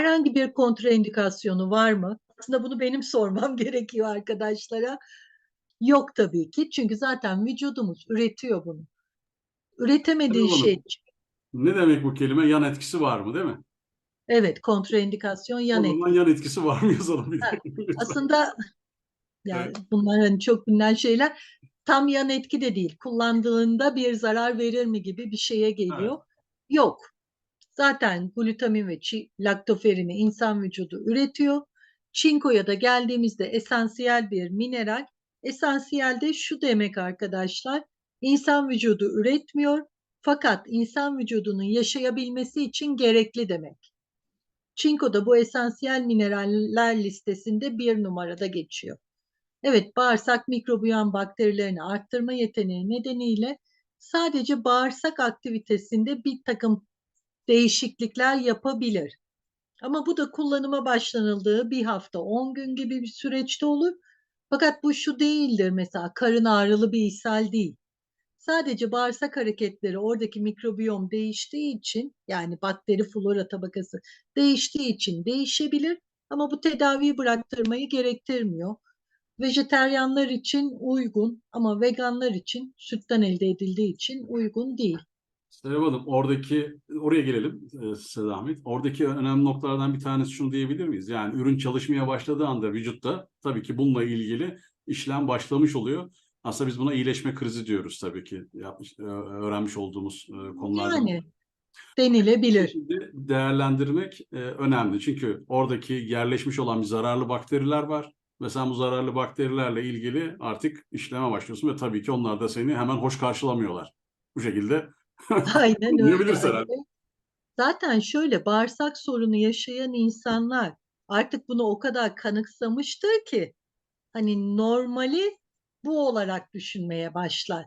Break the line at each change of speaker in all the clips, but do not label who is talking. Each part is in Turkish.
herhangi bir kontraindikasyonu var mı? Aslında bunu benim sormam gerekiyor arkadaşlara. Yok tabii ki. Çünkü zaten vücudumuz üretiyor bunu. Üretemediği
Tabii oğlum.
şey
Ne demek bu kelime? Yan etkisi var mı değil mi?
evet kontraindikasyon yan
o
etki.
zaman yan etkisi var mı yazalım bir de.
Aslında yani
Evet.
bunlar hani çok bilinen şeyler tam yan etki de değil. Kullandığında bir zarar verir mi gibi bir şeye geliyor. Yok. Zaten glutamin ve laktoferini insan vücudu üretiyor. Çinkoya da geldiğimizde esansiyel bir mineral. Esansiyel de şu demek arkadaşlar. İnsan vücudu üretmiyor fakat insan vücudunun yaşayabilmesi için gerekli demek. Çinko da bu esansiyel mineraller listesinde bir numarada geçiyor. Evet, bağırsak mikrobiyon bakterilerini arttırma yeteneği nedeniyle sadece bağırsak aktivitesinde bir takım değişiklikler yapabilir. Ama bu da kullanıma başlanıldığı bir hafta 10 gün gibi bir süreçte olur. Fakat bu şu değildir mesela karın ağrılı bir ishal değil. Sadece bağırsak hareketleri oradaki mikrobiyom değiştiği için yani bakteri flora tabakası değiştiği için değişebilir ama bu tedaviyi bıraktırmayı gerektirmiyor. Vejeteryanlar için uygun ama veganlar için sütten elde edildiği için uygun değil.
Serap Hanım oradaki oraya gelelim e, size zahmet. Oradaki önemli noktalardan bir tanesi şunu diyebilir miyiz? Yani ürün çalışmaya başladığı anda vücutta tabii ki bununla ilgili işlem başlamış oluyor. Aslında biz buna iyileşme krizi diyoruz tabii ki. Yapmış, e, öğrenmiş olduğumuz e, konulardan.
Yani denilebilir.
şekilde değerlendirmek önemli. Çünkü oradaki yerleşmiş olan bir zararlı bakteriler var. Ve sen bu zararlı bakterilerle ilgili artık işleme başlıyorsun ve tabii ki onlar da seni hemen hoş karşılamıyorlar. Bu şekilde
Aynen öyle.
Anlayabiliriz herhalde.
Zaten şöyle bağırsak sorunu yaşayan insanlar artık bunu o kadar kanıksamıştır ki hani normali bu olarak düşünmeye başlar.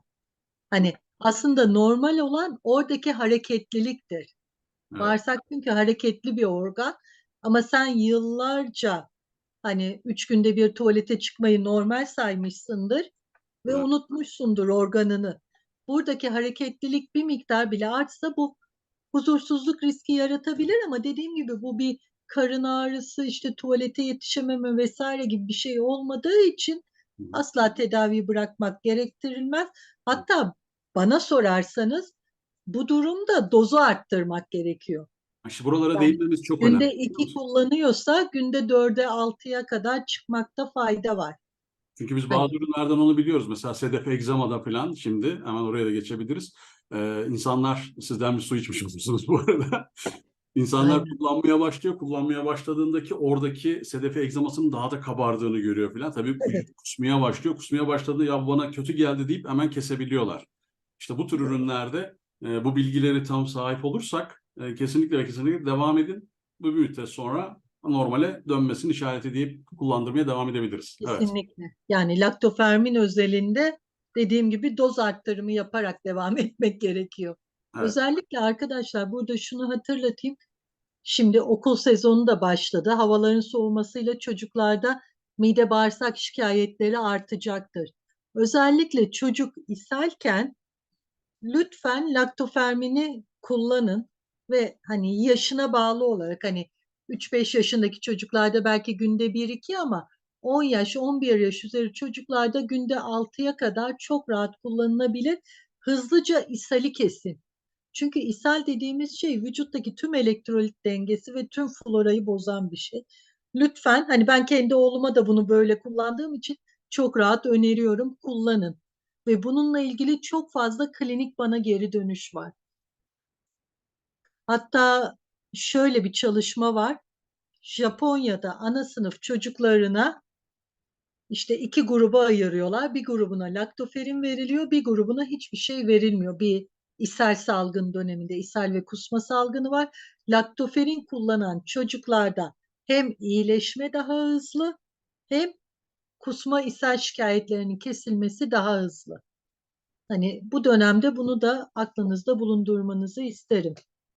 Hani aslında normal olan oradaki hareketliliktir.
Evet.
Bağırsak çünkü hareketli bir organ ama sen yıllarca hani üç günde bir tuvalete çıkmayı normal saymışsındır ve
Evet.
unutmuşsundur organını. Buradaki hareketlilik bir miktar bile artsa bu huzursuzluk riski yaratabilir ama dediğim gibi bu bir karın ağrısı işte tuvalete yetişememe vesaire gibi bir şey olmadığı için asla tedaviyi bırakmak gerektirilmez. Hatta bana sorarsanız bu durumda dozu arttırmak gerekiyor.
İşte buralara
Yani
değinmemiz çok
Günde
önemli. biliyor
iki kullanıyorsa günde dörde altıya kadar çıkmakta fayda var.
Çünkü biz bazı ürünlerden onu biliyoruz. Mesela sedef egzamada falan şimdi hemen oraya da geçebiliriz. Ee, insanlar sizden bir su içmiş olursunuz bu arada. İnsanlar
Aynen.
kullanmaya başlıyor. Kullanmaya başladığındaki oradaki sedefe egzamasının daha da kabardığını görüyor falan. Tabii
Evet.
kusmaya başlıyor. Kusmaya başladığında ya bana kötü geldi deyip hemen kesebiliyorlar. İşte bu tür ürünlerde e, bu bilgileri tam sahip olursak e, kesinlikle ve kesinlikle devam edin. Bu bir müddet sonra normale dönmesini işaret edip kullandırmaya devam edebiliriz. Evet.
Kesinlikle. Yani laktofermin özelinde dediğim gibi doz arttırımı yaparak devam etmek gerekiyor.
Evet.
Özellikle arkadaşlar burada şunu hatırlatayım. Şimdi okul sezonu da başladı. Havaların soğumasıyla çocuklarda mide bağırsak şikayetleri artacaktır. Özellikle çocuk ishalken lütfen laktofermini kullanın ve hani yaşına bağlı olarak hani 3-5 yaşındaki çocuklarda belki günde 1-2 ama 10 yaş 11 yaş üzeri çocuklarda günde 6'ya kadar çok rahat kullanılabilir. Hızlıca ishali kesin. Çünkü ishal dediğimiz şey vücuttaki tüm elektrolit dengesi ve tüm florayı bozan bir şey. Lütfen hani ben kendi oğluma da bunu böyle kullandığım için çok rahat öneriyorum kullanın. Ve bununla ilgili çok fazla klinik bana geri dönüş var. Hatta şöyle bir çalışma var. Japonya'da ana sınıf çocuklarına işte iki gruba ayırıyorlar. Bir grubuna laktoferin veriliyor, bir grubuna hiçbir şey verilmiyor. Bir ishal salgın döneminde ishal ve kusma salgını var. Laktoferin kullanan çocuklarda hem iyileşme daha hızlı hem kusma ishal şikayetlerinin kesilmesi daha hızlı. Hani bu dönemde bunu da aklınızda bulundurmanızı isterim.